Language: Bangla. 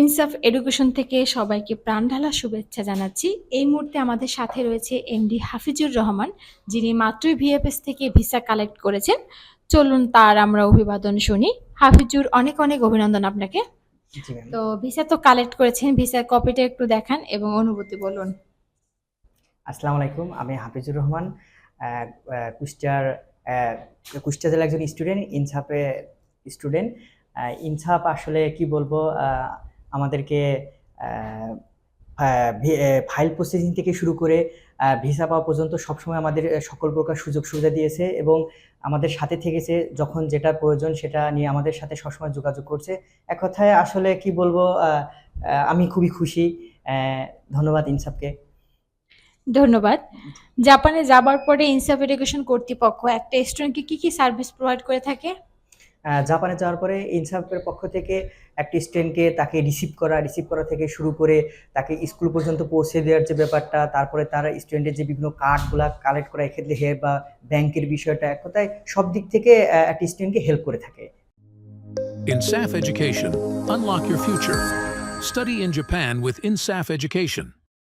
ইনসাফ এডুকেশন থেকে সবাইকে প্রাণঢালা শুভেচ্ছা জানাচ্ছি। এই মুহূর্তে আমাদের সাথে রয়েছে এমডি হাফিজুর রহমান যিনি মাত্রই ভিএফএস থেকে ভিসা কালেক্ট করেছেন। চলুন তার আমরা অভিবাদন শুনি। হাফিজুর অনেক অনেক অভিনন্দন আপনাকে। তো ভিসা তো কালেক্ট করেছেন ভিসার কপিটা একটু দেখান এবং অনুভূতি বলুন। আসসালামু আলাইকুম আমি হাফিজুর রহমান কুষ্টিয়ার কুষ্টিয়া জেলার একজন স্টুডেন্ট ইনসাফে স্টুডেন্ট। ইনসাফ আসলে কি বলব আমাদেরকে ফাইল প্রসেসিং থেকে শুরু করে ভিসা পাওয়া পর্যন্ত সবসময় আমাদের সকল প্রকার সুযোগ সুবিধা দিয়েছে এবং আমাদের সাথে থেকেছে যখন যেটা প্রয়োজন সেটা নিয়ে আমাদের সাথে সবসময় যোগাযোগ করছে। এক কথায় আসলে কি বলব আমি খুবই খুশি। ধন্যবাদ ইনসাফকে। ধন্যবাদ। জাপানে যাবার পরে ইনসাফ এডুকেশন কর্তৃপক্ষ একটা স্টুডেন্টকে কি কি সার্ভিস প্রোভাইড করে থাকে? জাপানে যাওয়ার পরে ইনসাফের পক্ষ থেকে একটি স্টুডেন্টকে তাকে রিসিভ করা রিসিভ করা থেকে শুরু করে তাকে স্কুল পর্যন্ত পৌঁছে দেওয়ার যে ব্যাপারটা, তারপরে তার স্টুডেন্টের যে বিভিন্ন কার্ডগুলা কালেক্ট করা, এক্ষেত্রে হেল্প বা ব্যাংকের বিষয়টা এক কথায় সব দিক থেকে একটি স্টুডেন্টকে হেল্প করে থাকে INSAF Education. Unlock your future. Study in Japan with INSAF.